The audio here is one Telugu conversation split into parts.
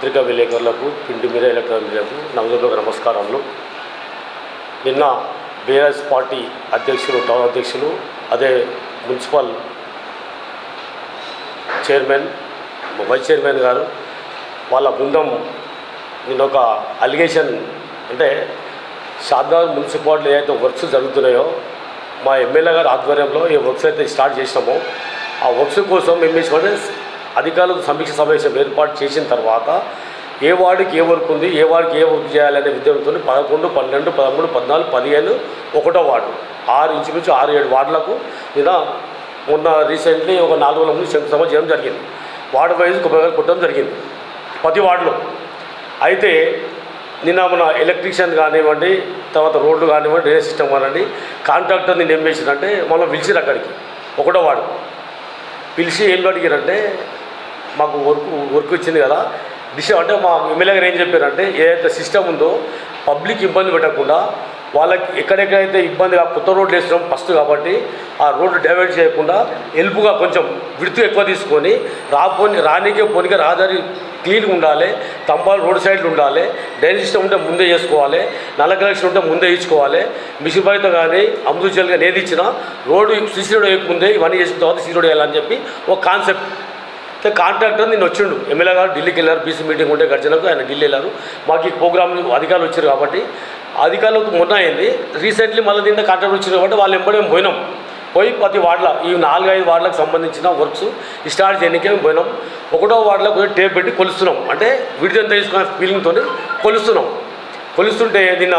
పత్రికా విలేకరులకు పిండి మీద ఎలక్ట్రానిక్ మీడియాకు నవజులకు నమస్కారములు. నిన్న బీఆర్ఎస్ పార్టీ అధ్యక్షులు టౌన్ అధ్యక్షులు అదే మున్సిపల్ చైర్మన్ వైస్ చైర్మన్ గారు వాళ్ళ బృందం నిన్న ఒక అలిగేషన్ అంటే షాద్నగర్ మున్సిపాలిటీ ఏదైతే వర్క్స్ జరుగుతున్నాయో మా ఎమ్మెల్యే గారి ఆధ్వర్యంలో ఈ వర్క్స్ అయితే స్టార్ట్ చేసినామో ఆ వర్క్స్ కోసం మేము చేసామంటే అధికారులతో సమీక్ష సమావేశం ఏర్పాటు చేసిన తర్వాత ఏ వార్డుకి ఏ వర్క్ ఉంది ఏ వార్డుకి ఏ వర్క్ చేయాలనే విద్యార్థులు పదకొండు పన్నెండు పదమూడు పద్నాలుగు పదిహేను ఒకటో వార్డు ఆరు ఇంచుమించు ఆరు ఏడు వార్డులకు నిన్న మొన్న రీసెంట్లీ ఒక నాలుగు వేల ముందు శంకుస్థాపన చేయడం జరిగింది. వార్డు వైజ్ కుప్పగా కొట్టడం జరిగింది. ప్రతి వార్డులో. అయితే నిన్న మన ఎలక్ట్రీషియన్ కానివ్వండి తర్వాత రోడ్లు కానివ్వండి డ్రైనేజ్ సిస్టమ్ కానివ్వండి కాంట్రాక్టర్ని ఏం చేసిందంటే మనం పిలిచిరు అక్కడికి. ఒకటో వాడు పిలిచి ఏం అడిగారంటే మాకు వర్క్ వర్క్ ఇచ్చింది కదా. దిశ అంటే మా ఎమ్మెల్యే గారు ఏం చెప్పారంటే ఏదైతే సిస్టమ్ ఉందో పబ్లిక్ ఇబ్బంది పెట్టకుండా వాళ్ళకి ఎక్కడెక్కడైతే ఇబ్బందిగా కొత్త రోడ్లు వేస్తున్నాం ఫస్ట్ కాబట్టి ఆ రోడ్డు డైవర్ట్ చేయకుండా ఎల్పుగా కొంచెం విడుతు ఎక్కువ తీసుకొని రాపోని రానికే పోనికే రహదారి క్లీన్గా ఉండాలి తంబాలు రోడ్ సైడ్లు ఉండాలి డ్రైనేజ్ సిస్టమ్ ఉంటే ముందే చేసుకోవాలి నల్ల కలెక్షన్ ఉంటే ముందే ఇచ్చుకోవాలి మిషన్ బయట కానీ అమృతజల్ కానీ ఏది ఇచ్చినా రోడ్డు సిసి రోడ్ వేయకముందే ఇవన్నీ చేసిన తర్వాత సిసి రోడ్ వేయాలని చెప్పి ఒక కాన్సెప్ట్ అయితే కాంట్రాక్టర్ నేను వచ్చిండు. ఎమ్మెల్యే గారు ఢిల్లీకి వెళ్ళారు బీసీ మీటింగ్ ఉంటే గడిచినకు ఆయన ఢిల్లీ వెళ్ళారు. మాకు ఈ ప్రోగ్రామ్ అధికారులు వచ్చారు కాబట్టి అధికారులకు మొన్న అయింది. రీసెంట్లీ మళ్ళీ దీంట్లో కాంట్రాక్టర్ వచ్చారు కాబట్టి వాళ్ళు ఎంబడే పోయినాం. పోయి ప్రతి వార్డుల ఈ నాలుగైదు వార్డులకు సంబంధించిన వర్క్స్ స్టార్ట్ చేయడానికి మేము పోయినాం. ఒకటో వార్డులో పోయి టేప్ పెట్టి కొలుస్తున్నాం. అంటే విడిదంతా తీసుకున్న ఫీలింగ్తో కొలుస్తున్నాం. కొలుస్తుంటే నిన్న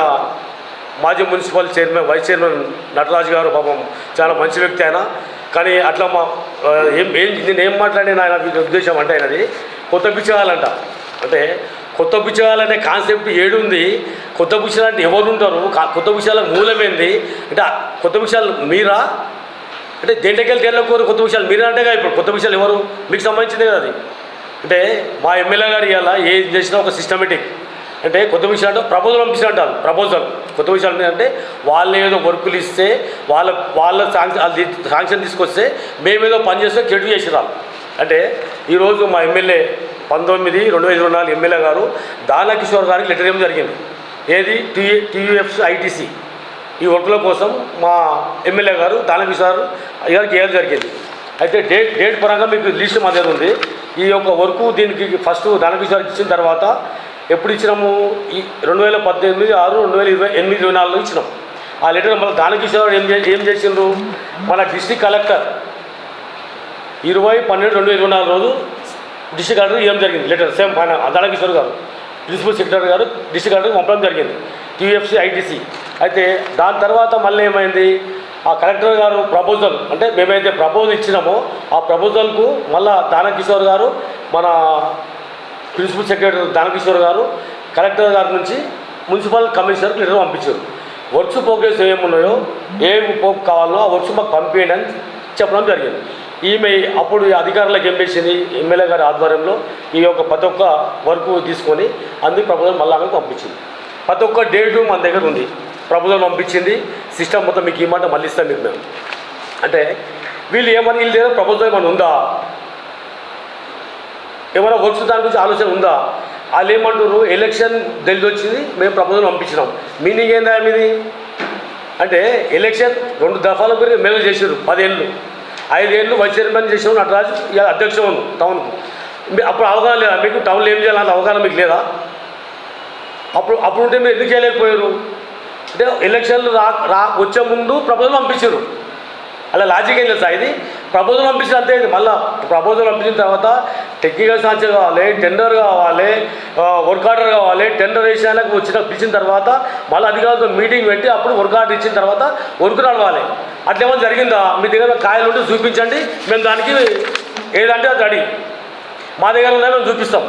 మాజీ municipal chairman vice chairman Nataraju గారు పాపం చాలా మంచి వ్యక్తి ఆయన. కానీ అట్లా మా ఏం ఏం నేను ఏం మాట్లాడిన ఆయన ఉద్దేశం అంటే ఆయనది కొత్త పిచ్చగాలంట అంటే కొత్త పిచ్చగాలనే కాన్సెప్ట్ ఏడుంది కొత్త పిచ్చలు అంటే ఎవరు ఉంటారు కా- కొత్త పిచ్చాల మూలమేంది అంటే కొత్త పిచ్చాలు మీరా? అంటే దేంటకెళ్ళి తెల్లకూరు కొత్త విషయాలు మీరే అంటేగా ఇప్పుడు కొత్త విషయాలు ఎవరు? మీకు సంబంధించింది కదా అది. అంటే మా ఎమ్మెల్యే గారు ఇవాళ ఏం చేసినా ఒక సిస్టమేటిక్ అంటే కొత్త విషయాలు అంటే ప్రపోజల్ పంపించిన అంటారు ప్రపోజల్ కొత్త విషయాలు ఏంటంటే వాళ్ళు ఏదో వర్కులు ఇస్తే వాళ్ళ వాళ్ళ శాంక్షన్ శాంక్షన్ తీసుకొస్తే మేమేదో పని చేస్తే చెడు చేసేదాం అంటే ఈరోజు మా ఎమ్మెల్యే పంతొమ్మిది రెండు వేల ఇరవై నాలుగు ఎమ్మెల్యే గారు దానకిషోర్ గారికి లెటర్ ఇవ్వడం జరిగింది. ఏది? T TUF ITC. ఈ వర్కుల కోసం మా ఎమ్మెల్యే గారు దానకిషోర్ గారికి ఏం జరిగింది. అయితే డేట్ డేట్ పరంగా మీకు లిస్ట్ మా దగ్గర ఉంది. ఈ యొక్క వర్కు దీనికి ఫస్ట్ దానకిషోర్ ఇచ్చిన తర్వాత ఎప్పుడు ఇచ్చినాము? ఈ రెండు వేల పద్దెనిమిది ఆరు రెండు వేల ఇరవై ఎనిమిది ఇరవై నాలుగులో ఇచ్చినాం. ఆ లెటర్ మళ్ళీ దానకిషోర్ ఏం చే- ఏం చేసిండ్రు? మన డిస్టిక్ కలెక్టర్. ఇరవై పన్నెండు రెండు వేల ఇరవై నాలుగు రోజు డిస్టిక్ కలెక్టర్ ఏం జరిగింది? లెటర్ సేమ్ ఆయన దానకిషోర్ గారు. ప్రిన్సిపల్ సెక్రటరీ గారు డిస్టిక్ కలెక్టర్కి పంపడం జరిగింది. TFC ITC. అయితే దాని తర్వాత మళ్ళీ ఏమైంది? ఆ కలెక్టర్ గారు ప్రపోజల్ అంటే మేమైతే ప్రపోజల్ ఇచ్చినామో ఆ ప్రపోజల్కు మళ్ళా దానకిషోర్ గారు మన ప్రిన్సిపల్ సెక్రటరీ దానకిషోర్ గారు కలెక్టర్ గారి నుంచి మున్సిపల్ కమిషనర్కి లెటర్ పంపించారు. వర్క్స్ ప్రోగ్రెస్ ఏమున్నాయో ఏం పో- కావాలో ఆ వర్క్స్ మాకు పంపించండి అని చెప్పడం జరిగింది. ఈమె అప్పుడు ఈ అధికారులకు ఏం చేసింది ఎమ్మెల్యే గారి ఆధ్వర్యంలో ఈ యొక్క ప్రతి ఒక్క వర్క్ తీసుకొని అందుకు ప్రభుత్వం మళ్ళీ ఆమెకు పంపించింది. ప్రతి ఒక్క డేట్ మన దగ్గర ఉంది. ప్రభుత్వం పంపించింది సిస్టమ్ మొత్తం మీకు ఇమ్మంటే మళ్ళీ ఇస్తాం మీకు మేము. అంటే వీళ్ళు ఏమని వీళ్ళు లేదా ప్రభుత్వం ఏమైనా ఉందా? ఏమైనా వర్క్స్ దాని గురించి ఆలోచన ఉందా? వాళ్ళు ఏమంటారు ఎలక్షన్ ఢిల్లీ వచ్చింది మేము ప్రపోజల్ పంపించినాం. మీనింగ్ ఏందా మీది? అంటే ఎలక్షన్ రెండు దఫాల గురించి మేలు చేసారు పదేళ్ళు. ఐదేళ్ళు వైస్ చైర్మన్ చేసాము నటరాజు ఇక అధ్యక్షుడు టౌన్కు. అప్పుడు అవగాహన లేదా? మీకు టౌన్లో ఏం చేయాలన్న అవగాహన మీకు లేదా? అప్పుడు అప్పుడు ఉంటే మీరు ఎందుకు చేయలేకపోయారు? అంటే ఎలక్షన్లు రా రా వచ్చే ముందు ప్రపోజల్ పంపించారు అలా లాజిక్ ఏం లేదు సార్. ఇది ప్రపోజల్ పంపించిన అంతే మళ్ళీ ప్రపోజల్ పంపించిన తర్వాత టెక్నికల్ సాంక్షన్ కావాలి టెండర్ కావాలి వర్క్ ఆర్డర్ కావాలి టెండర్ వేసానికి వచ్చిన పిలిచిన తర్వాత మళ్ళీ అధికారులతో మీటింగ్ పెట్టి అప్పుడు వర్క్ ఆర్డర్ ఇచ్చిన తర్వాత వర్క్ నడవాలి. అట్లేమో జరిగిందా? మీ దగ్గర కాయలు ఉంటే చూపించండి. మేము దానికి ఏదంటే అది రెడీ. మా దగ్గర ఉన్నాయి మేము చూపిస్తాం.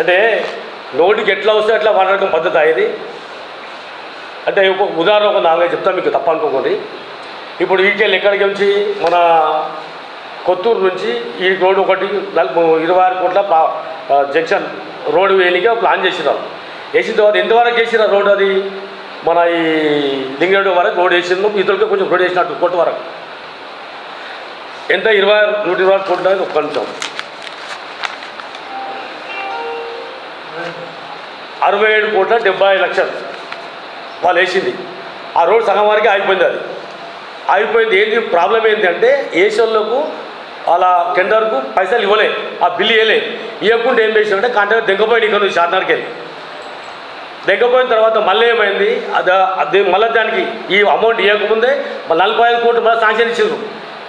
అంటే నోటికి ఎట్లా వస్తే అట్లా మాట్లాడడం పద్ధతి ఇది? అంటే ఒక ఉదాహరణ ఒక నాలుగైదు చెప్తాను మీకు తప్ప అనుకోకండి ఇప్పుడు ఈకెళ్ళి ఎక్కడికి వచ్చి మన కొత్తూరు నుంచి ఈ రోడ్డు ఒకటి నలుపు ఇరవై ఆరు కోట్ల జంక్షన్ రోడ్డు వేయనిగా ప్లాన్ చేసినారు వేసిన తర్వాత ఎంతవరకు వేసిన రోడ్డు అది? మన ఈ లింగడు వరకు రోడ్ వేసిండు ఇతరులకి కొంచెం రోడ్ వేసినట్టు కోట్ల వరకు. ఎంత? ఇరవై ఆరు నూట ఇరవై ఆరు కోట్ల ఒక్క నిమిషం అరవై ఏడు కోట్ల డెబ్బై లక్షలు వాళ్ళు వేసింది. ఆ రోడ్ సగం వరకు ఆగిపోయింది అది. ఆగిపోయింది. ఏంటి? ప్రాబ్లం ఏంటంటే అంటే ఏషియన్లకు వాళ్ళ టెండర్కు పైసలు ఇవ్వలే. ఆ బిల్లు ఇవ్వలే. ఇవ్వకుండా ఏం చేసామంటే కాంట్రాక్ట్ దిగపోయింది ఇక్కడ నుంచి షార్ట్నర్కి వెళ్ళి. దిగపోయిన తర్వాత మళ్ళీ ఏమైంది? అది అది మళ్ళీ దానికి ఈ అమౌంట్ ఇవ్వకముందే మళ్ళీ నలభై ఐదు కోట్లు మళ్ళీ శాంక్షన్ ఇచ్చిండ్రు.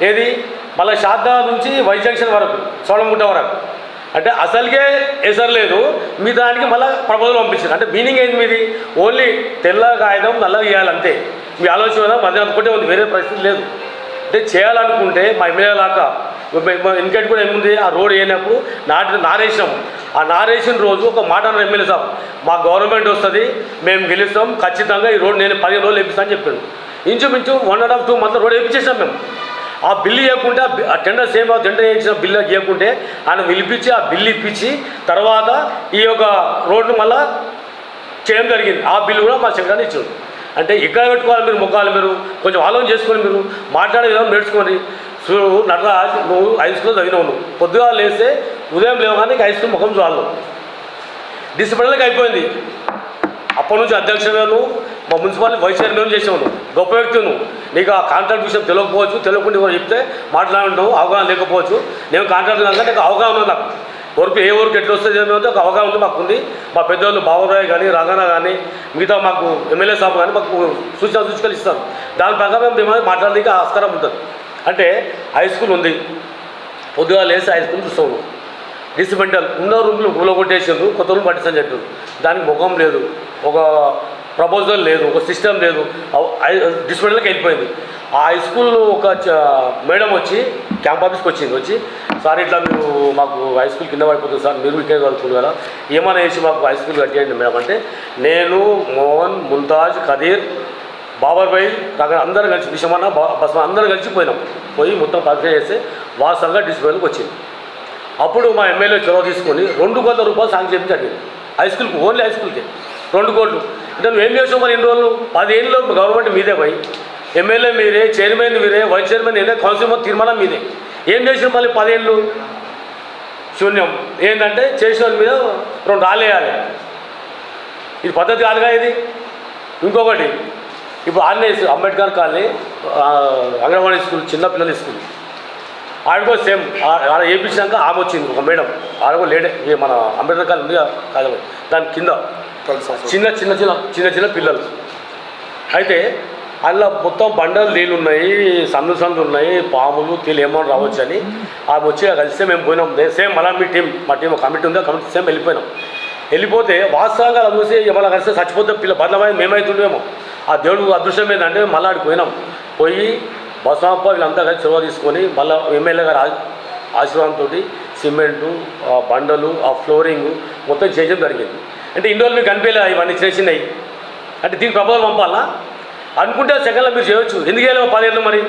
ఏది? మళ్ళీ షార్దా నుంచి వై జంక్షన్ వరకు సోళంగుంట వరకు. అంటే అసలుకే ఎసరలేదు మీ దానికి మళ్ళీ ప్రపోజల్ పంపించారు. అంటే మీనింగ్ ఏంది మీది? ఓన్లీ తెల్ల కాగితం నల్లగా ఇవ్వాలంతే మీ ఆలోచన మధ్య అనుకుంటే ఉంది వేరే పరిస్థితి లేదు. అంటే చేయాలనుకుంటే మా ఎమ్మెల్యే లాగా ఇంకెట్ కూడా ఏముంది ఆ రోడ్ వేయనప్పుడు నాటి నారేసినాము. ఆ నారేసిన రోజు ఒక మాట అన్న ఎమ్మెల్యే సార్ మా గవర్నమెంట్ వస్తుంది మేము గెలుస్తాం ఖచ్చితంగా ఈ రోడ్ నేను పదిహేను రోజులు వేపిస్తాను అని చెప్పాను ఇంచుమించు one and half two month road వేపించేసాం మేము. ఆ బిల్లు ఇవ్వకుంటే ఆ ఆ టెండర్ సేమ్ టెండర్ వేయించిన బిల్లు ఇవ్వకుంటే ఆయన పిలిపించి ఆ బిల్లు ఇప్పించి తర్వాత ఈ యొక్క రోడ్డు మళ్ళా చేయడం జరిగింది. ఆ బిల్లు కూడా మా శంకరాన్ని ఇచ్చాడు. అంటే ఇక్కడ పెట్టుకోవాలి మీరు ముఖాలు మీరు? కొంచెం ఆలోచన చేసుకొని మీరు మాట్లాడే విధానం నేర్చుకోండి. చూడు నటరాజ్ నువ్వు హై స్కూల్లో చదివినావు నువ్వు. పొద్దుగా లేస్తే ఉదయం లేవగానే హై స్కూల్ ముఖం చూడాలి. డిసిప్లిన్లకు అయిపోయింది. అప్పటి నుంచి అధ్యక్షులను మా మున్సిపాలిటీ వైస్ చైర్మన్ చేసావు గొప్ప వ్యక్తి నువ్వు. నీకు ఆ కాంట్రాక్ట్ విషయం తెలియకపోవచ్చు తెలియకుండా చెప్తే మాట్లాడుతావు అవగాహన లేకపోవచ్చు. నేను కాంట్రాక్ట్ కనుక నీకు అవగాహన నాకు. వర్క్ ఏ వర్క్ ఎట్లా వస్తుంది ఏమి ఒక అవగాహన ఉంది మాకు ఉంది మా పెద్దవాళ్ళు బాబురాయ్ కానీ రంగన కానీ మిగతా మాకు ఎమ్మెల్యే సాబు కానీ మాకు సూచన సూచికలు ఇస్తారు. దాని ప్రకారం మేము మాట్లాడడానికి ఆస్కారం ఉంటుంది. అంటే హై స్కూల్ ఉంది. పొద్దుగా లేసి హై స్కూల్ చూస్తాము. డిసిమెంటల్ ఉన్న రూమ్లు కూలగొట్టేసిండ్రు కొత్త రూమ్ పట్టించని చెప్పారు దానికి ముఖం లేదు. ఒక ప్రపోజల్ లేదు ఒక సిస్టమ్ లేదు. డిసిమెంటల్కి వెళ్ళిపోయింది. ఆ హై స్కూల్లో ఒక చ- మేడం వచ్చి క్యాంప్ ఆఫీస్కి వచ్చింది వచ్చి సార్ ఇట్లా మీరు మాకు హై స్కూల్ కింద పడిపోతుంది సార్ మీరు ఇక్కడ చదువుతున్నారు కదా ఏమైనా వేసి మాకు హై స్కూల్ కట్టేయండి మేడం అంటే నేను మోహన్ ముంతాజ్ ఖదీర్ బాబర్ భాయ్ అక్కడ అందరం కలిసి విషమన్న బస్ అందరం కలిసి పోయినాం. పోయి మొత్తం పరిచయం చేస్తే వాస్తవంగా డిసిప్లిన్కి వచ్చింది. అప్పుడు మా ఎమ్మెల్యే చొరవ తీసుకొని రెండు కోట్ల రూపాయలు సాంక్షన్ చేయించండి హై స్కూల్కి ఓన్లీ హై స్కూల్కి రెండు కోట్లు. అంటే ఏం చేసావు మరి ఎన్ని రోజులు? పదేళ్ళు గవర్నమెంట్ మీదే పోయి. ఎమ్మెల్యే మీరే చైర్మన్ మీరే వైస్ చైర్మన్ మీరే కౌన్సిల్ మొత్తం తీర్మానం మీదే. ఏం చేసిన మళ్ళీ పదేళ్ళు? శూన్యం. ఏంటంటే చేసిన వాళ్ళ మీద రెండు రాలేయాలి ఇది పద్ధతి కాదుగా ఇది? ఇంకొకటి ఇప్పుడు ఆన్లే అంబేద్కర్ కాలనీ ఆ, అంగన్వాడీ స్కూల్ చిన్నపిల్లల స్కూల్. స్కూల్ కూడా సేమ్. ఆడ వేయించాక ఆమె వచ్చింది ఒక మేడం. ఆడకో లేడే మన అంబేద్కర్ కాలనీ ఉంది కాదు దాని కింద. చిన్న చిన్న చిన్న చిన్న చిన్న పిల్లలు. అయితే అందులో మొత్తం బండలు నీళ్ళు ఉన్నాయి సందు సందులు ఉన్నాయి పాములు తీలు ఏమో రావచ్చు అని ఆమె వచ్చి కలిస్తే మేము పోయినాం. సేమ్ మళ్ళీ మీ టీం మా టీం కమిటీ ఉంది? ఆ కమిటీ సేమ్ వెళ్ళిపోయినాం. వెళ్ళిపోతే వాస్తవంగా అలా చూసి మళ్ళీ కలిస్తే చచ్చిపోతే పిల్ల బదలమైన మేమైతుండేమో. ఆ దేవుడు అదృష్టం ఏంటంటే మళ్ళీ ఆడికి పోయినాం. పోయి బసవప్ప వీళ్ళంతా కలిసి చొరవ తీసుకొని మళ్ళీ ఎమ్మెల్యే గారు ఆశీర్వాదంతో సిమెంటు ఆ బండలు ఆ ఫ్లోరింగ్ మొత్తం చేయడం జరిగింది. అంటే ఇన్ని రోజులు మీకు కనిపించలే ఇవన్నీ చిన్న చిన్నవి? అంటే దీనికి ప్రభావం పంపాలా? అనుకుంటే సెకండ్లో మీరు చేయొచ్చు. ఎందుకు వెళ్ళాము పదేళ్ళు మరి?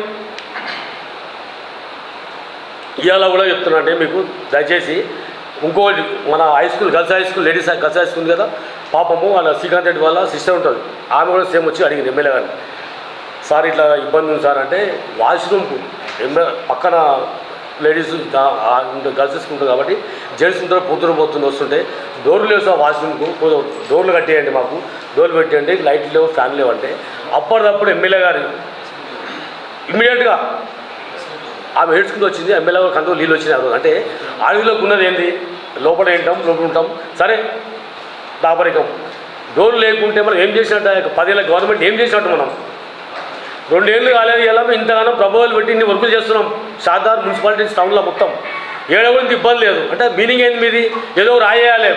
ఇవాళ కూడా చెప్తున్నాంటే మీకు దయచేసి ఇంకోటి మన high school girls high school ladies girls high school కదా? పాపము వాళ్ళ శ్రీకాంత్ రెడ్డి వాళ్ళ సిస్టర్ ఉంటుంది. ఆమె కూడా సేమ్ వచ్చి అడిగింది ఎమ్మెల్యే గారిని. సార్ ఇట్లా ఇబ్బంది ఉంది సార్. అంటే వాష్రూమ్కు ఎమ్మె పక్కన లేడీస్ గర్ల్స్ స్కూల్ ఉంటుంది కాబట్టి జెంట్స్ ఉంటారు పొద్దున పోతుంది వస్తుంటే డోర్లు లేవు సార్ వాష్రూమ్కు డోర్లు కట్టేయండి మాకు డోర్లు పెట్టేయండి లైట్లు లేవు ఫ్యాన్ లేవు అంటే అప్పటిదప్పుడు ఎమ్మెల్యే గారు ఇమ్మీడియట్గా ఆమె ఏడ్చుకుంటూ వచ్చింది ఎమ్మెల్యే గారు కంట్రోల్ నీళ్ళు వచ్చింది ఆ అంటే అడవిలోకి ఉన్నది ఏంది? లోపల ఏంటాం లోపల ఉంటాం. సరే దాపరికం. డోర్లు లేకుంటే మనం ఏం చేసినట్టు? పదేళ్ళ గవర్నమెంట్ ఏం చేసినట్టు మనం? రెండేళ్ళు కాలేదు ఎలా? ఇంతగానో ప్రభావాలు పెట్టి ఇన్ని వర్కులు చేస్తున్నాం. షాదార్ మున్సిపాలిటీస్ టౌన్లో మొత్తం. ఏడవడానికి ఇబ్బంది లేదు. అంటే మీనింగ్ ఏంది మీది? ఏదో రాయేయాలి.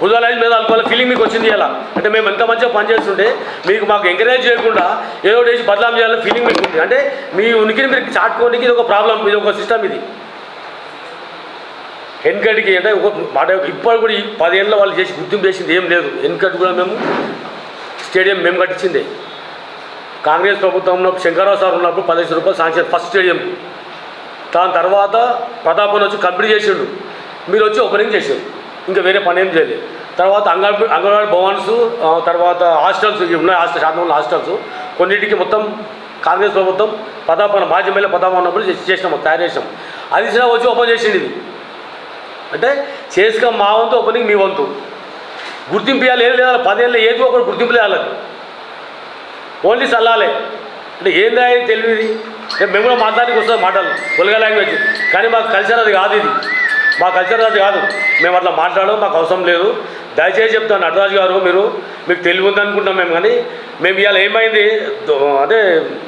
బుధాలైజ్ మీద అనుకోవాలి ఫీలింగ్ మీకు వచ్చింది ఎలా? అంటే మేము ఎంత మంచిగా పనిచేస్తుంటే మీకు మాకు ఎంకరేజ్ చేయకుండా ఏదో వేసి బదలాం చేయాలని ఫీలింగ్ మీకు ఉంది. అంటే మీ ఉనికిని మీరు చాటుకోనికి ఇది ఒక ప్రాబ్లం ఇది ఒక సిస్టమ్ ఇది. వెనకటికి అంటే ఒక మాట ఇప్పుడు కూడా ఈ పదేళ్ళ వాళ్ళు చేసి గుర్తింపు చేసింది ఏం లేదు. వెనకటి కూడా మేము స్టేడియం మేము కట్టించిందే. కాంగ్రెస్ ప్రభుత్వంలో శంకరరావు సార్ ఉన్నప్పుడు పదిహేను రూపాయలు శాంక్షన్ ఫస్ట్ స్టేడియం. దాని తర్వాత ప్రతాపన్ వచ్చి కంప్లీట్ చేసిండు. మీరు వచ్చి ఓపెనింగ్ చేసారు ఇంకా వేరే పని ఏం చేయలేదు. తర్వాత అంగన్వాడీ అంగన్వాడీ భవన్స్ తర్వాత హాస్టల్స్ ఉన్నాయి హాస్టల్ శాతం హాస్టల్స్. కొన్నిటికి మొత్తం కాంగ్రెస్ ప్రభుత్వం పదాపన మాజీ ఎమ్మెల్యే పదాపన ఉన్నప్పుడు చేసినాము తయారు చేసినాం. అది కూడా వచ్చి ఓపెన్ చేసింది ఇది. అంటే చేసుక మా వంతు ఓపెనింగ్ మీ వంతు. గుర్తింపు ఇవ్వాలి ఏం లేదా పదేళ్ళు ఏదో ఒకటి గుర్తింపు లేవాలి. ఓన్లీ చల్లాలి అంటే ఏందా అని తెలియదు రేపు మేము కూడా మాట్లాడానికి వస్తుంది మాటలు కొలగా లాంగ్వేజ్ కానీ మాకు కల్చర్ అది కాదు ఇది. మా కల్చర్ అది కాదు. మేము అట్లా మాట్లాడడం మాకు అవసరం లేదు. దయచేసి చెప్తాను నటరాజు గారు మీరు మీకు తెలివి ఉందనుకుంటున్నాం మేము కానీ మేము ఇవాళ ఏమైంది? అదే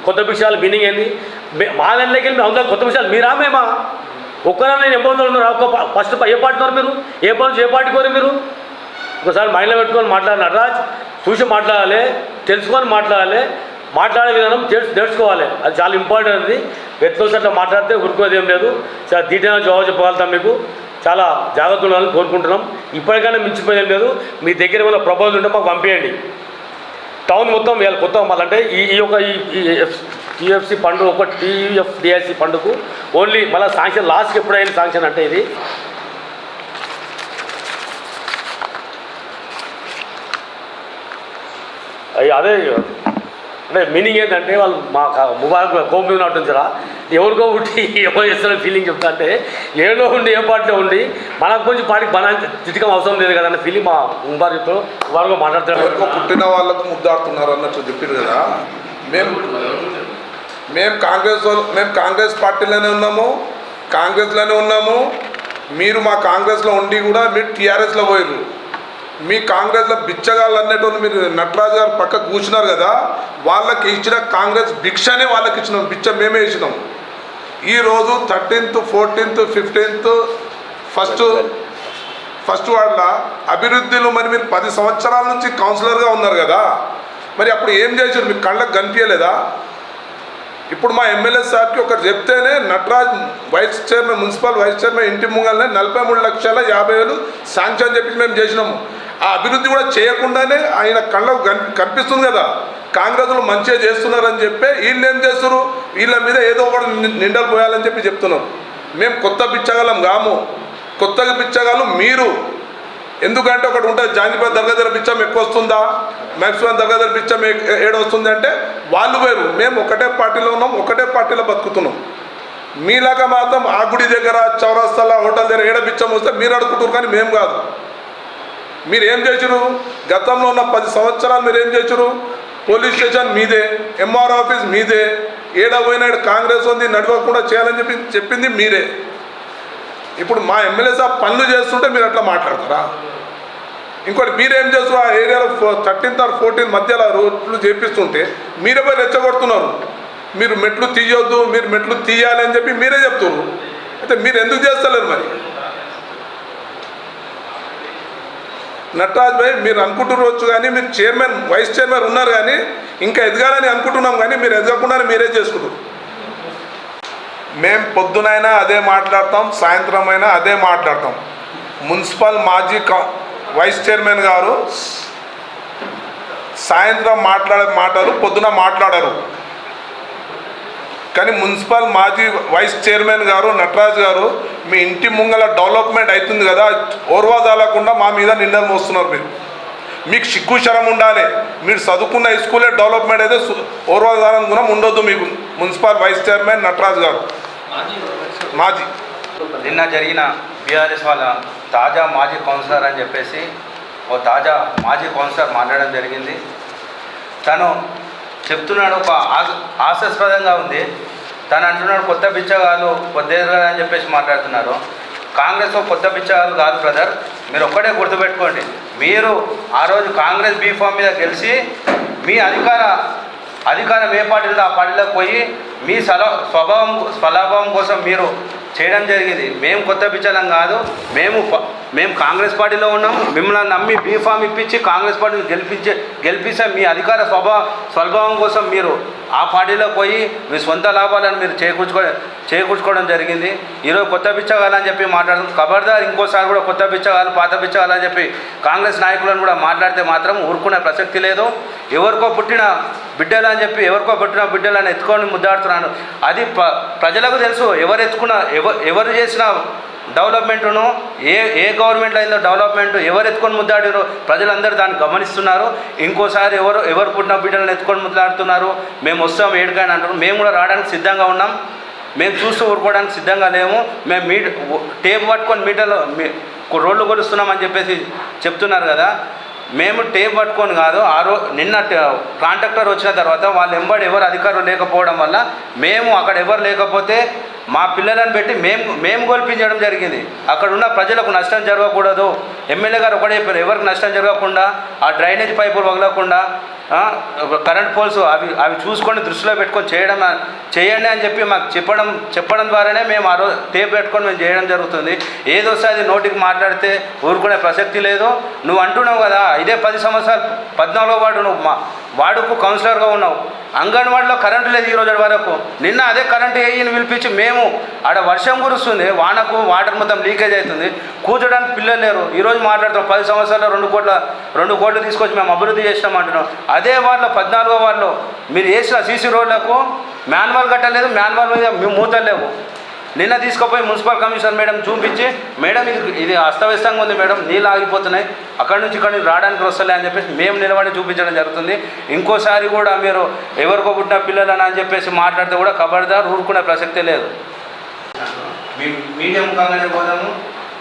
కొత్త విషయాలు మీనింగ్ ఏంది? మా దాంట్లోకి వెళ్ళి మేము అందరం కొత్త విషయాలు మీరా మేమా? ఒక్కరా నేను ఇబ్బందులు ఉన్నారు ఒక్క ఫస్ట్ ఏ పార్టీ మీరు? ఏ పార్టీ ఏ పార్టీ కోరు మీరు? ఒకసారి మైండ్లో పెట్టుకొని మాట్లాడాలి నటరాజ్. చూసి మాట్లాడాలి తెలుసుకొని మాట్లాడాలి మాట్లాడే విధానం తెలుసు నేర్చుకోవాలి అది చాలా ఇంపార్టెంట్ అది. వ్యక్తులు అట్లా మాట్లాడితే ఊరుకోది ఏం లేదు. చాలా దీటైన జవాబు చెప్పగలుగుతాం మీకు. చాలా జాగ్రత్త ఉండాలని కోరుకుంటున్నాం. ఇప్పటికైనా మించిపోయేం లేదు. మీ దగ్గర ఏమైనా ప్రపోజల్ ఉంటే మాకు పంపేయండి. టౌన్ మొత్తం వీళ్ళ కొత్త మళ్ళీ ఈ ఈ యొక్క ఈ టీఎఫ్సి పండుగ ఒక టీఎఫ్ డిఎస్సి ఫండ్కు ఓన్లీ మళ్ళీ శాంక్షన్ లాస్ట్కి ఎప్పుడైనా శాంక్షన్ అంటే ఇది. అదే అంటే మీనింగ్ ఏంటంటే వాళ్ళు మా ముబారక్ కోపం మీద ఉంటుందిరా ఎవరికో ఉండి ఏమో చేస్తున్న ఫీలింగ్ చెప్తా అంటే ఏడో ఉండి ఏ పాటలో ఉండి మనకు కొంచెం పాటికి బనా చిటికం అవసరం లేదు కదా అన్న ఫీలింగ్ మా ముబారక్ చెప్తారు ముబారక్ మాట్లాడుతున్నారు ఎవరికో పుట్టిన వాళ్ళకు ముద్దాడుతున్నారు అన్నట్టు చెప్పారు కదా? మేము మేము కాంగ్రెస్ మేము కాంగ్రెస్ పార్టీలోనే ఉన్నాము కాంగ్రెస్లోనే ఉన్నాము. మీరు మా కాంగ్రెస్లో ఉండి కూడా మీరు టీఆర్ఎస్లో పోయారు మీ కాంగ్రెస్లో బిచ్చగాళ్ళు అనేటోళ్ళు మీరు నటరాజు గారు పక్క కూర్చున్నారు కదా వాళ్ళకి ఇచ్చిన కాంగ్రెస్ భిక్షనే వాళ్ళకి ఇచ్చినాం బిచ్చ మేమే ఇచ్చినాం. ఈరోజు thirteenth fourteenth fifteenth first first వాళ్ళ అభివృద్ధిలో మరి మీరు పది సంవత్సరాల నుంచి కౌన్సిలర్గా ఉన్నారు కదా మరి అప్పుడు ఏం చేశారు? మీకు కళ్ళకు కనిపించలేదా? ఇప్పుడు మా ఎమ్మెల్యే సార్కి ఒకటి చెప్తేనే Nataraj vice chairman municipal vice chairman ఇంటి ముంగల్నే నలభై మూడు లక్షల యాభై వేలు శాంక్షన్ చెప్పి మేము చేసినాము. ఆ అభివృద్ధి కూడా చేయకుండానే ఆయన కళ్ళకు కనిపిస్తుంది కదా. కాంగ్రెస్లు మంచిగా చేస్తున్నారని చెప్పి వీళ్ళు ఏం చేస్తారు వీళ్ళ మీద ఏదో ఒకటి నిండలు పోయాలని చెప్పి చెప్తున్నాం మేము కొత్త పిచ్చగలం కాము. కొత్తగా పిచ్చగాలు మీరు. ఎందుకంటే ఒకటి ఉంటుంది జాంగిపేట దర్గా దగ్గర పిచ్చం ఎక్కువ వస్తుందా మ్యాక్సిమం దర్గా దగ్గర పిచ్చం ఏ- వస్తుంది అంటే వాళ్ళు వేరు. మేము ఒకటే పార్టీలో ఉన్నాం ఒకటే పార్టీలో బతుకుతున్నాం. మీలాగా మాత్రం ఆ గుడి దగ్గర చౌరస్తాల హోటల్ దగ్గర ఏడ పిచ్చం వస్తే మీరు అడుగుతున్నారు కానీ మేము కాదు. మీరు ఏం చేసిరు గతంలో ఉన్న పది సంవత్సరాలు మీరు ఏం చేసిరు పోలీస్ స్టేషన్ మీదే ఎంఆర్ ఆఫీస్ మీదే ఏడ పోయినా కాంగ్రెస్ ఉంది నడవకుండా చేయాలని చెప్పి చెప్పింది మీరే. ఇప్పుడు మా ఎమ్మెల్యే సార్ పనులు చేస్తుంటే మీరు అట్లా మాట్లాడతారా? ఇంకోటి మీరేం చేస్తారు ఆ ఏరియాలో థర్టీన్త్ ఆర్ ఫోర్టీన్ మధ్యలో రోడ్లు చేపిస్తుంటే మీరే పోయి రెచ్చగొడుతున్నారు? మీరు మెట్లు తీయొద్దు మీరు మెట్లు తీయాలి అని చెప్పి మీరే చెప్తున్నారు అయితే మీరు ఎందుకు చేస్తలేరు మరి? నటరాజ్ భాయ్ మీరు అనుకుంటున్నారు కానీ మీరు చైర్మన్ వైస్ చైర్మన్ ఉన్నారు కానీ ఇంకా ఎదగాలని అనుకుంటున్నాం కానీ మీరు ఎదగకుండా మీరే చేసుకుంటారు మేము పొద్దునైనా అదే మాట్లాడతాం సాయంత్రం అయినా అదే మాట్లాడతాం. మున్సిపల్ మాజీ వైస్ చైర్మన్ గారు సాయంత్రం మాట్లాడే మాటలు పొద్దున మాట్లాడరు. కానీ మున్సిపల్ మాజీ వైస్ చైర్మన్ గారు నటరాజ్ గారు మీ ఇంటి ముంగల డెవలప్మెంట్ అవుతుంది కదా ఓర్వా మా మీద నిందలు మోస్తున్నారు మీరు. మీకు సిగ్గు శరం ఉండాలి. మీరు చదువుకున్న స్కూలే డెవలప్మెంట్ అయితే సు- గుణం ఉండొద్దు మీకు. మున్సిపల్ వైస్ చైర్మన్ నటరాజ్ గారు. మాజీ. నిన్న జరిగిన బీఆర్ఎస్ వాళ్ళ తాజా మాజీ కౌన్సిలర్ అని చెప్పేసి ఓ తాజా మాజీ కౌన్సిలర్ మాట్లాడడం జరిగింది. తను చెప్తున్నాడు ఒక ఆశ- ఉంది. తను అంటున్నాడు కొత్త బిచ్చగాళ్ళు కొద్దిగా అని చెప్పేసి మాట్లాడుతున్నారు. కాంగ్రెస్ కొత్త బిచ్చగాళ్ళు కాదు బ్రదర్. మీరు ఒక్కడే గుర్తుపెట్టుకోండి. మీరు ఆ రోజు కాంగ్రెస్ బీఫామ్ మీద గెలిచి మీ అధికార అధికారం ఏ పార్టీలో ఆ పార్టీలోకి పోయి మీ సల స్వభావం స్వలాభం కోసం మీరు చేయడం జరిగింది. మేము కొత్త పిచ్చలం కాదు మేము మేము కాంగ్రెస్ పార్టీలో ఉన్నాం. మిమ్మల్ని నమ్మి బీఫామ్ ఇప్పించి కాంగ్రెస్ పార్టీని గెలిపించే గెలిపిస్తే మీ అధికార స్వభావ స్వల్భావం కోసం మీరు ఆ పార్టీలో పోయి మీ సొంత లాభాలను మీరు చేకూర్చుకో చేకూర్చుకోవడం జరిగింది. ఈరోజు కొత్త బిచ్చగాలని చెప్పి మాట్లాడుతుంది కబర్దార్ ఇంకోసారి కూడా కొత్త బిచ్చగాలు పాత బిచ్చగాలని చెప్పి కాంగ్రెస్ నాయకులను కూడా మాట్లాడితే మాత్రం ఊరుకునే ప్రసక్తి లేదు. ఎవరికో పుట్టిన బిడ్డలు అని చెప్పి ఎవరికో పుట్టిన బిడ్డలను ఎత్తుకొని ముద్దాడుతున్నాను అది ప్రజలకు తెలుసు. ఎవరు ఎత్తుకున్న ఎవరు ఎవరు చేసిన డెవలప్మెంట్ను ఏ ఏ గవర్నమెంట్ అయిందో డెవలప్మెంట్ ఎవరు ఎత్తుకొని ముద్దాడారో ప్రజలందరూ దాన్ని గమనిస్తున్నారు. ఇంకోసారి ఎవరు ఎవరు పుట్టిన బిడ్డలను ఎత్తుకొని ముద్దాడుతున్నారు. మేము వస్తాం ఏడుకాయని అంటారు. మేము కూడా రావడానికి సిద్ధంగా ఉన్నాం. మేము చూస్తూ ఊరుకోవడానికి సిద్ధంగా లేము. మేము మీ టేప్ పట్టుకొని మీటర్లో మీ రోడ్లు కొలుస్తున్నామని చెప్పేసి చెప్తున్నారు కదా. మేము టేప్ పట్టుకొని కాదు ఆ రో నిన్న కాంట్రాక్టర్ వచ్చిన తర్వాత వాళ్ళ ఎంబడి ఎవరు అధికారులు లేకపోవడం వల్ల మేము అక్కడ ఎవరు లేకపోతే మా పిల్లలను పెట్టి మేము మేము గొల్పించడం జరిగింది. అక్కడ ఉన్న ప్రజలకు నష్టం జరగకూడదు. ఎమ్మెల్యే గారు ఒకటే చెప్పారు ఎవరికి నష్టం జరగకుండా ఆ డ్రైనేజ్ పైపులు వగలకుండా కరెంట్ పోల్స్ అవి అవి చూసుకొని దృష్టిలో పెట్టుకొని చేయడం చేయండి అని చెప్పి మాకు చెప్పడం చెప్పడం ద్వారానే మేము ఆ రోజు టేప్ పెట్టుకొని మేము చేయడం జరుగుతుంది. ఏదొస్తే అది నోటికి మాట్లాడితే ఊరుకునే ప్రసక్తి లేదు. నువ్వు అంటున్నావు కదా ఇదే పది సంవత్సరాలు పద్నాలుగో వాడు నువ్వు మా వాడుకు కౌన్సిలర్గా ఉన్నావు. అంగన్వాడీలో కరెంటు లేదు ఈరోజు వరకు. నిన్న అదే కరెంటు వేయని పిలిపించి మేము ఆడ వర్షం కురుస్తుంది వానకు వాటర్ మొత్తం లీకేజ్ అవుతుంది. కూర్చోడానికి పిల్లలు లేరు. ఈరోజు మాట్లాడుతాం పది సంవత్సరాలు రెండు కోట్ల రెండు కోట్లు తీసుకొచ్చి మేము అభివృద్ధి చేసినాం అంటున్నాం. అదే వార్డులో పద్నాలుగో వార్డులో మీరు వేసిన సీసీ రోడ్లకు మాన్వాల్ కట్టలేదు మాన్వాల్ మీద మేము మూతలేవు లేవు. నిన్న తీసుకుపోయి మున్సిపల్ కమిషనర్ మేడం చూపించి మేడం ఇది ఇది అస్తవ్యస్తంగా ఉంది మేడం నీళ్ళు ఆగిపోతున్నాయి అక్కడి నుంచి ఇక్కడ నుంచి రావడానికి వస్తలే అని చెప్పేసి మేము నిలబడి చూపించడం జరుగుతుంది. ఇంకోసారి కూడా మీరు ఎవరికో పుట్టిన పిల్లలని అని చెప్పేసి మాట్లాడితే కూడా ఖబర్దార్ ఊరుకునే ప్రసక్తే లేదు. మీడియం కాంగ్రెస్ పోదాము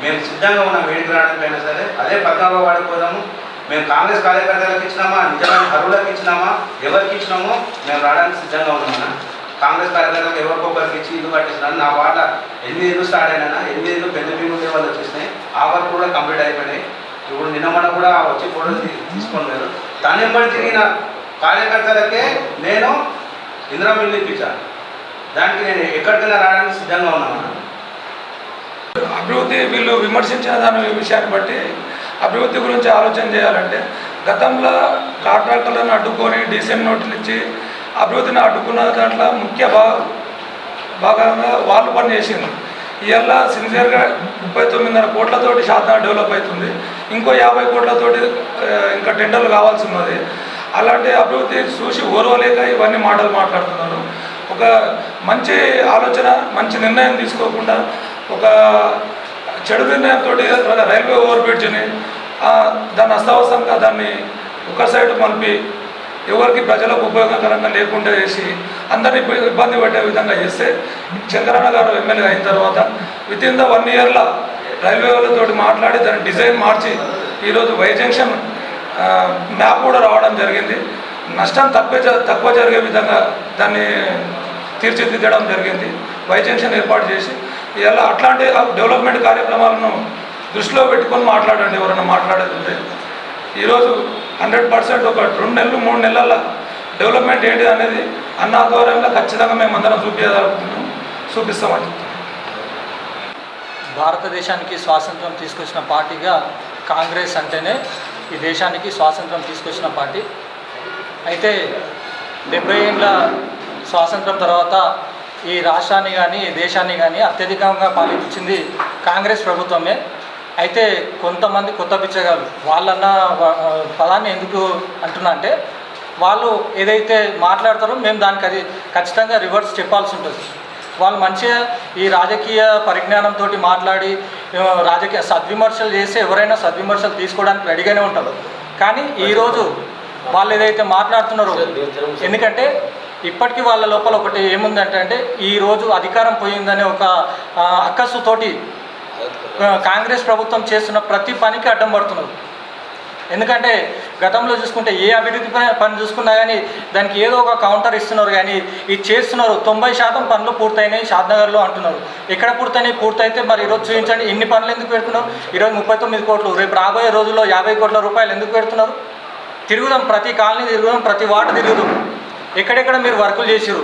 మేము సిద్ధంగా ఉన్నాం వేడికి రావడానికైనా సరే అదే పద్నాలుగో వాడికి పోదాము. మేము కాంగ్రెస్ కార్యకర్తలకు ఇచ్చినామా నిజమైన అరువులకు ఇచ్చినామా ఎవరికి ఇచ్చినామో మేము రావడానికి సిద్ధంగా ఉన్నామన్నా. కాంగ్రెస్ కార్యకర్తలకు ఎవరికొకరికి ఇచ్చి ఇల్లు కట్టిస్తున్నాను నా వాట ఎన్ని ఇల్లు స్టార్ట్ అయినా ఎన్ని ఇల్లు పెద్ద పీలు ఉండే వాళ్ళు వచ్చేసినాయి? ఆ వర్క్ కూడా కంప్లీట్ అయిపోయినాయి. ఇప్పుడు నిన్నమన్న కూడా వచ్చి ఫోటోలు తీసుకొని లేదు తన ఎంబడి తిరిగిన కార్యకర్తలకే నేను ఇందిరా మిల్లు ఇప్పించాను దానికి నేను ఎక్కడికైనా రావడానికి సిద్ధంగా ఉన్నాను అభివృద్ధి వీళ్ళు విమర్శించిన దాని విషయాన్ని బట్టి అభివృద్ధి గురించి ఆలోచన చేయాలంటే గతంలో కాంట్రాక్టర్లను అడ్డుకొని డీసీఎం నోట్లు ఇచ్చి అభివృద్ధిని అడ్డుకున్న దాంట్లో ముఖ్య భా భాగంగా వాళ్ళు పని చేసింది ఇవాళ సిన్సియర్గా ముప్పై తొమ్మిదిన్నర కోట్లతోటి శాతం డెవలప్ అవుతుంది ఇంకో యాభై కోట్లతోటి ఇంకా టెండర్లు కావాల్సి ఉన్నది అలాంటి అభివృద్ధి చూసి ఓర్వలేక ఇవన్నీ మాటలు మాట్లాడుతున్నారు. ఒక మంచి ఆలోచన మంచి నిర్ణయం తీసుకోకుండా ఒక చెడు నిర్ణయంతో రైల్వే ఓవర్ బ్రిడ్జ్ని దాన్ని అస్తవస్తంగా దాన్ని ఒక సైడ్ మలిపి ఎవరికి ప్రజలకు ఉపయోగకరంగా లేకుండా చేసి అందరినీ ఇబ్బంది పెట్టే విధంగా చేస్తే చంద్రన్న గారు ఎమ్మెల్యే అయిన తర్వాత విత్ ఇన్ ద వన్ ఇయర్లో రైల్వే వాళ్ళతో మాట్లాడి దాని డిజైన్ మార్చి ఈరోజు వై జంక్షన్ మ్యాప్ కూడా రావడం జరిగింది. నష్టం తక్కువ తక్కువ జరిగే విధంగా దాన్ని తీర్చిదిద్దడం జరిగింది. వై జంక్షన్ ఏర్పాటు చేసి ఇలా అట్లాంటి డెవలప్మెంట్ కార్యక్రమాలను దృష్టిలో పెట్టుకొని మాట్లాడండి ఎవరైనా మాట్లాడేది ఉంటే. ఈరోజు హండ్రెడ్ పర్సెంట్ ఒక రెండు నెలలు మూడు నెలల డెవలప్మెంట్ ఏంటి అనేది అన్న ఆధ్వర్యంలో ఖచ్చితంగా మేము అందరం చూపించాలనుకుంటున్నాం చూపిస్తామని భారతదేశానికి స్వాతంత్రం తీసుకొచ్చిన పార్టీగా కాంగ్రెస్ అంటేనే ఈ దేశానికి స్వాతంత్రం తీసుకొచ్చిన పార్టీ. అయితే డెబ్బై ఏళ్ళ స్వాతంత్రం తర్వాత ఈ రాష్ట్రాన్ని కానీ ఈ దేశాన్ని కానీ అత్యధికంగా పాలించింది కాంగ్రెస్ ప్రభుత్వమే. అయితే కొంతమంది కొత్త పిచ్చగాలు వాళ్ళన్న పదాన్ని ఎందుకు అంటున్నా అంటే వాళ్ళు ఏదైతే మాట్లాడతారో మేము దానికి అది ఖచ్చితంగా రివర్స్ చెప్పాల్సి ఉంటుంది. వాళ్ళు మంచిగా ఈ రాజకీయ పరిజ్ఞానంతో మాట్లాడి రాజకీయ సద్విమర్శలు చేస్తే ఎవరైనా సద్విమర్శలు తీసుకోవడానికి రెడీగానే ఉంటారు. కానీ ఈరోజు వాళ్ళు ఏదైతే మాట్లాడుతున్నారో ఎందుకంటే ఇప్పటికీ వాళ్ళ లోపల ఒకటి ఏముందంటే అంటే ఈరోజు అధికారం పోయిందనే ఒక ఆ, అక్కసుతోటి కాంగ్రెస్ ప్రభుత్వం చేస్తున్న ప్రతి పనికి అడ్డం పడుతున్నారు ఎందుకంటే గతంలో చూసుకుంటే ఏ అభివృద్ధి పని చూసుకున్నా కానీ దానికి ఏదో ఒక కౌంటర్ ఇస్తున్నారు కానీ ఇది చేస్తున్నారు తొంభై శాతం పనులు పూర్తయినాయి షాద్నగర్లో అంటున్నారు. ఎక్కడ పూర్తయినాయి? పూర్తయితే మరి ఈరోజు చూపించండి. ఇన్ని పనులు ఎందుకు పెడుతున్నారు? ఈరోజు ముప్పై తొమ్మిది కోట్లు రేపు రాబోయే రోజుల్లో యాభై కోట్ల రూపాయలు ఎందుకు పెడుతున్నారు? తిరుగుదాం ప్రతి కాలనీ తిరుగుదాం ప్రతి వార్డు తిరుగుదాం. ఎక్కడెక్కడ మీరు వర్కులు చేసిరు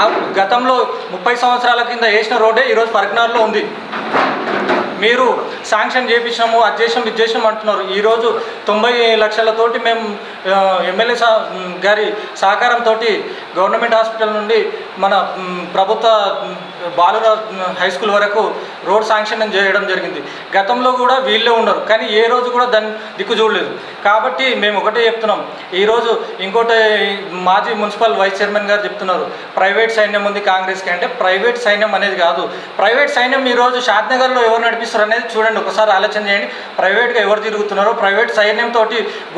ఆ గతంలో ముప్పై సంవత్సరాల కింద వేసిన రోడ్డే ఈరోజు పరిజ్ఞానంలో ఉంది. మీరు శాంక్షన్ చేపించాము అది చేసాం ఇది చేసాం అంటున్నారు. ఈరోజు తొంభై లక్షలతోటి మేము ఎమ్మెల్యే సా గారి సహకారంతో గవర్నమెంట్ హాస్పిటల్ నుండి మన ప్రభుత్వ బాలుర హై స్కూల్ వరకు రోడ్ శాంక్షన్ చేయడం జరిగింది. గతంలో కూడా వీళ్ళే ఉన్నారు. కానీ ఏ రోజు కూడా దాన్ని దిక్కు చూడలేదు. కాబట్టి మేము ఒకటే చెప్తున్నాం. ఈరోజు ఇంకోటి మాజీ మున్సిపల్ వైస్ చైర్మన్ గారు చెప్తున్నారు. ప్రైవేట్ సైన్యం ఉంది కాంగ్రెస్కి అంటే ప్రైవేట్ సైన్యం అనేది కాదు. ప్రైవేట్ సైన్యం ఈరోజు షాద్నగర్లో ఎవరు నడిపిస్తారు అనేది చూడండి. ఒకసారి ఆలోచన చేయండి. ప్రైవేట్గా ఎవరు తిరుగుతున్నారో ప్రైవేట్ సైన్యంతో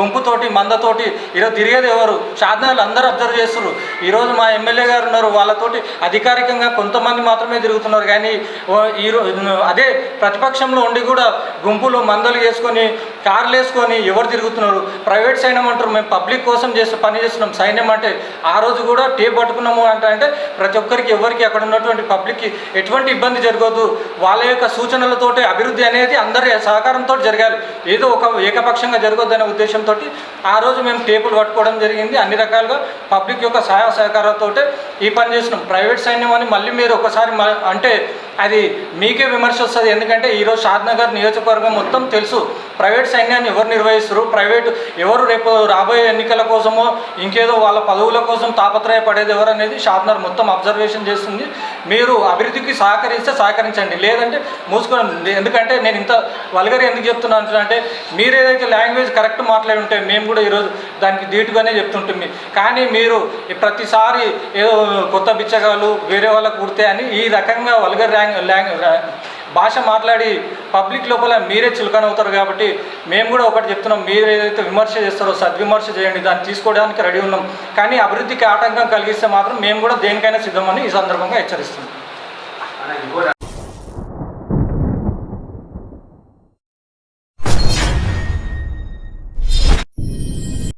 గుంపుతోటి మందతోటి ఈరోజు తిరిగేది ఎవరు? సాధనాలు అందరూ అబ్జర్వ్ చేస్తున్నారు. ఈరోజు మా ఎమ్మెల్యే గారు ఉన్నారు వాళ్ళతోటి అధికారికంగా కొంతమంది మాత్రమే తిరుగుతున్నారు. కానీ ఈరోజు అదే ప్రతిపక్షంలో ఉండి కూడా గుంపులు మందలు వేసుకొని కార్లు వేసుకొని ఎవరు తిరుగుతున్నారు? ప్రైవేట్ సైన్యం అంటారు మేము పబ్లిక్ కోసం చేసి పని చేస్తున్నాం సైన్యం అంటే ఆ రోజు కూడా టేప్ పట్టుకున్నాము అంటే అంటే ప్రతి ఒక్కరికి ఎవరికి అక్కడ ఉన్నటువంటి పబ్లిక్కి ఎటువంటి ఇబ్బంది జరగదు. వాళ్ళ యొక్క సూచనలతోటి అభివృద్ధి అనేది అందరి సహకారంతో జరగాలి. ఏదో ఒక ఏకపక్షంగా జరగొద్దనే ఉద్దేశంతో ఆ రోజు మేము టేపులు పట్టుకోవడం జరిగింది. అన్ని రకాలుగా పబ్లిక్ యొక్క సహాయ సహకారాలతో ఈ పని చేస్తున్నాం. ప్రైవేట్ సైన్యం అని మళ్ళీ మీరు ఒకసారి మ- అంటే అది మీకే విమర్శ వస్తుంది. ఎందుకంటే ఈరోజు షాద్నగర్ నియోజకవర్గం మొత్తం తెలుసు. ప్రైవేట్ సైన్యాన్ని ఎవరు నిర్వహిస్తారు? ప్రైవేట్ ఎవరు రేపు రాబోయే ఎన్నికల కోసమో ఇంకేదో వాళ్ళ పదవుల కోసం తాపత్రయపడేది ఎవరు అనేది షాద్నగర్ మొత్తం అబ్జర్వేషన్ చేస్తుంది. మీరు అభివృద్ధికి సహకరిస్తే సహకరించండి. లేదంటే మూసుకొని ఎందుకంటే నేను ఇంత వల్గర్ ఎందుకు చెప్తున్నాను అంటే మీరు ఏదైతే లాంగ్వేజ్ కరెక్ట్ మాట్లాడి ఉంటే మేము కూడా ఈరోజు దానికి ధీటుగానే చెప్తుంటుంది. కానీ మీరు ప్రతిసారి ఏదో కొత్త బిచ్చగాలు వేరే వాళ్ళకు కుడితే అని ఈ రకంగా వల్గర్ ల్యాంగ్ ల్యాంగ్ భాష మాట్లాడి పబ్లిక్ లోపల మీరే చులకనవుతారు కాబట్టి మేము కూడా ఒకటి చెప్తున్నాం మీరు ఏదైతే విమర్శ చేస్తారో సద్విమర్శ చేయండి దాన్ని తీసుకోవడానికి రెడీ ఉన్నాం. కానీ అభివృద్ధికి ఆటంకం కలిగిస్తే మాత్రం మేము కూడా దేనికైనా సిద్ధమని ఈ సందర్భంగా హెచ్చరిస్తున్నాం.